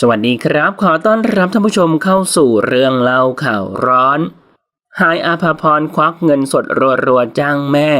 สวัสดีครับ ขอต้อนรับท่านผู้ชมเข้าสู่เรื่องเล่าข่าวร้อนหายอาภาพรควักเงินสดรัวๆจ้างแม่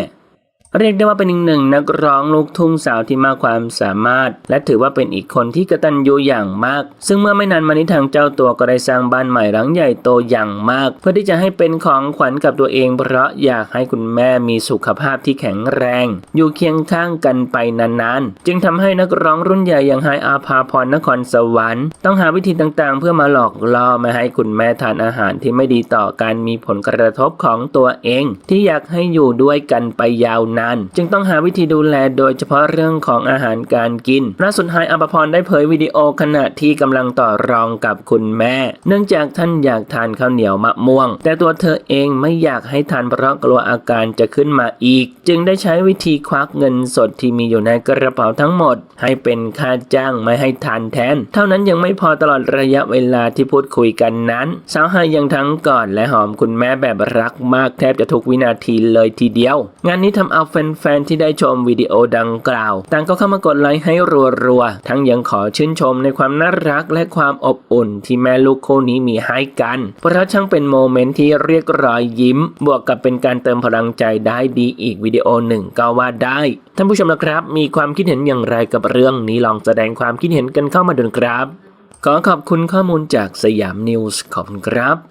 เรียกได้ว่าเป็นอีกหนึ่งนักร้องลูกทุ่งสาวที่มากความสามารถ และถือว่าเป็นอีกคนที่กระตัญญูอย่างมาก ซึ่งเมื่อไม่นานมานี้ทางเจ้าตัวก็ได้สร้างบ้านใหม่หลังใหญ่โตอย่างมาก เพื่อที่จะให้เป็นของขวัญกับตัวเอง เพราะอยากให้คุณแม่มีสุขภาพที่แข็งแรง อยู่เคียงข้างกันไปนานๆ จึงทำให้นักร้องรุ่นใหญ่อย่างไฮอาภาพรนครสวรรค์ต้องหาวิธีต่างๆ เพื่อมาหลอกล่อไม่ให้คุณแม่ทานอาหารที่ไม่ดีต่อการมีผลกระทบของตัวเอง ที่อยากให้อยู่ด้วยกันไปยาวนานจึงต้องหาวิธีดูแลโดยเฉพาะเรื่องของอาหารการกินล่าสุดไฮายอภพรได้เผยวิดีโอขณะที่กำลังต่อรองกับคุณแม่ เนื่องจากท่านอยากทานข้าวเหนียวมะม่วง แต่ตัวเธอเองไม่อยากให้ทานเพราะกลัวอาการจะขึ้นมาอีก จึงได้ใช้วิธีควักเงินสดที่มีอยู่ในกระเป๋าทั้งหมด ให้เป็นค่าจ้างไม่ให้ทานแทน เท่านั้นยังไม่พอตลอดระยะเวลาที่พูดคุยกันนั้นสาวไฮยังทั้งกอดและหอมคุณแม่แบบรักมากแทบจะทุกวินาทีเลยทีเดียว งานนี้ทำเอาแฟนๆที่ได้ชมวิดีโอดังกล่าว ต่างก็เข้ามากดไลค์ให้รัวๆ ทั้งยังขอชื่นชมในความน่ารักและความอบอุ่นที่แม่ลูกคู่นี้มีให้กัน เพราะช่างเป็นโมเมนต์ที่เรียกรอยยิ้ม บวกกับเป็นการเติมพลังใจได้ดีอีกวิดีโอหนึ่งก็ว่าได้ ท่านผู้ชมนะครับ มีความคิดเห็นอย่างไรกับเรื่องนี้ลองแสดงความคิดเห็นกันเข้ามาดูนครับ ขอขอบคุณข้อมูลจากสยามนิวส์ขอบคุณครับ